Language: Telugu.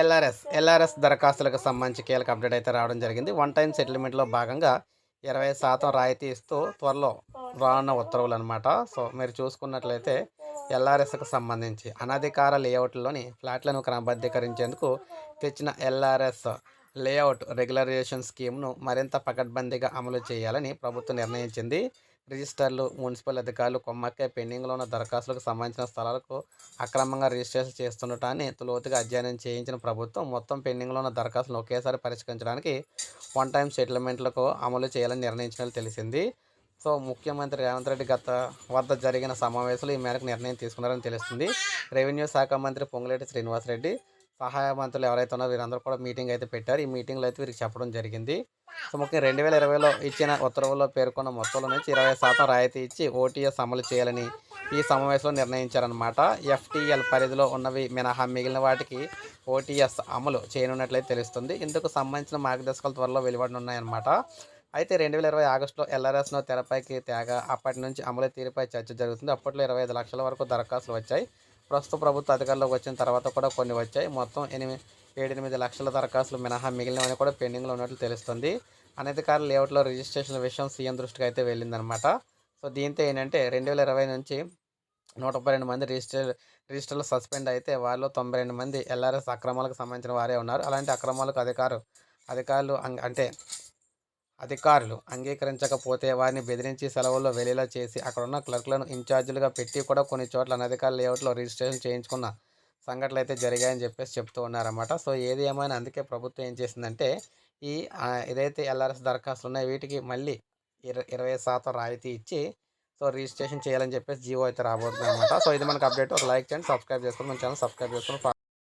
ఎల్ఆర్ఎస్ ఎల్ఆర్ఎస్ దరఖాస్తులకు సంబంధించి కీలక అప్డేట్ అయితే రావడం జరిగింది. వన్ టైం సెటిల్మెంట్లో భాగంగా ఇరవై శాతం రాయితీ ఇస్తూ త్వరలో రానున్న ఉత్తర్వులు అనమాట సో మీరు చూసుకున్నట్లయితే ఎల్ఆర్ఎస్కు సంబంధించి అనధికార లేఅవుట్లోని ఫ్లాట్లను క్రమబద్ధీకరించేందుకు తెచ్చిన ఎల్ఆర్ఎస్ లేఅవుట్ రెగ్యులరైజేషన్ స్కీమ్ను మరింత పకడ్బందీగా అమలు చేయాలని ప్రభుత్వం నిర్ణయించింది. రిజిస్టర్లు మున్సిపల్ అధికారులు కొమ్మక్కే పెండింగ్లో ఉన్న దరఖాస్తులకు సంబంధించిన స్థలాలకు అక్రమంగా రిజిస్ట్రేషన్ చేస్తుండటాన్ని లోతుగా అధ్యయనం చేయించిన ప్రభుత్వం మొత్తం పెండింగ్లో ఉన్న దరఖాస్తులను ఒకేసారి పరిష్కరించడానికి వన్ టైం సెటిల్మెంట్లకు అమలు చేయాలని నిర్ణయించినట్లు తెలిసింది. సో ముఖ్యమంత్రి రేవంత్ రెడ్డి గత వద్ద జరిగిన సమావేశంలో ఈ మేరకు నిర్ణయం తీసుకున్నారని తెలుస్తుంది. రెవెన్యూ శాఖ మంత్రి పొంగులేటి శ్రీనివాసరెడ్డి సహాయ మంత్రులు ఎవరైతే ఉన్నారో వీరందరూ కూడా మీటింగ్ అయితే పెట్టారు. ఈ మీటింగ్లో అయితే వీరికి చెప్పడం జరిగింది. సో ముఖ్యంగా రెండు వేల ఇరవైలో ఇచ్చిన ఉత్తర్వుల్లో పేర్కొన్న మొత్తంలో నుంచి ఇరవై శాతం రాయితీ ఇచ్చి ఓటీఎస్ అమలు చేయాలని ఈ సమావేశంలో నిర్ణయించారనమాట ఎఫ్టీఎల్ పరిధిలో ఉన్నవి మినహా మిగిలిన వాటికి ఓటీఎస్ అమలు చేయనున్నట్లయితే తెలుస్తుంది. ఇందుకు సంబంధించిన మార్గదర్శకాలు త్వరలో వెలువడనున్నాయన్నమాట. అయితే రెండు వేల ఇరవై ఆగస్టులో ఎల్ఆర్ఎస్ను తెరపైకి తేగ అప్పటి నుంచి అమలు తీరుపై చర్చ జరుగుతుంది. అప్పట్లో ఇరవై ఐదు లక్షల వరకు దరఖాస్తులు వచ్చాయి. ప్రస్తుత ప్రభుత్వ అధికారంలోకి వచ్చిన తర్వాత కూడా కొన్ని వచ్చాయి. మొత్తం ఎనిమిది ఏడెనిమిది లక్షల దరఖాస్తులు మినహా మిగిలినవన్నీ కూడా పెండింగ్లో ఉన్నట్లు తెలుస్తుంది. అనధికార లేఅవుట్లో రిజిస్ట్రేషన్ విషయం సీఎం దృష్టికి అయితే వెళ్ళిందనమాట సో దీంతో ఏంటంటే రెండు వేల ఇరవై నుంచి నూట ముప్పై రెండు మంది రిజిస్టర్ రిజిస్టర్లు సస్పెండ్ అయితే వారిలో తొంభై రెండు మంది ఎల్ఆర్ఎస్ అక్రమాలకు సంబంధించిన వారే ఉన్నారు. అలాంటి అక్రమాలకు అధికారు అధికారులు అంటే అధికారులు అంగీకరించకపోతే వారిని బెదిరించి సెలవుల్లో వెళ్ళేలా చేసి అక్కడ ఉన్న క్లర్క్లను ఇన్ఛార్జీలుగా పెట్టి కూడా కొన్ని చోట్ల అనధికార లేఅవుట్లో రిజిస్ట్రేషన్ చేయించుకున్న సంఘటనలు అయితే జరిగాయని చెప్పేసి చెప్తూ ఉన్నారన్నమాట. సో ఏది ఏమైనా అందుకే ప్రభుత్వం ఏం చేసిందంటే ఈ ఏదైతే ఎల్ఆర్ఎస్ దరఖాస్తులు ఉన్నాయో వీటికి మళ్ళీ ఇర ఇరవై శాతం రాయితీ ఇచ్చి సో రిజిస్ట్రేషన్ చేయాలని చెప్పేసి జీవో అయితే రాబోతుంది అనమాట సో ఇది మనకు అప్డేట్. ఒక లైక్ చేయండి సబ్స్క్రైబ్ చేసుకొని మన ఛానల్ సబ్స్క్రైబ్ చేసుకోండి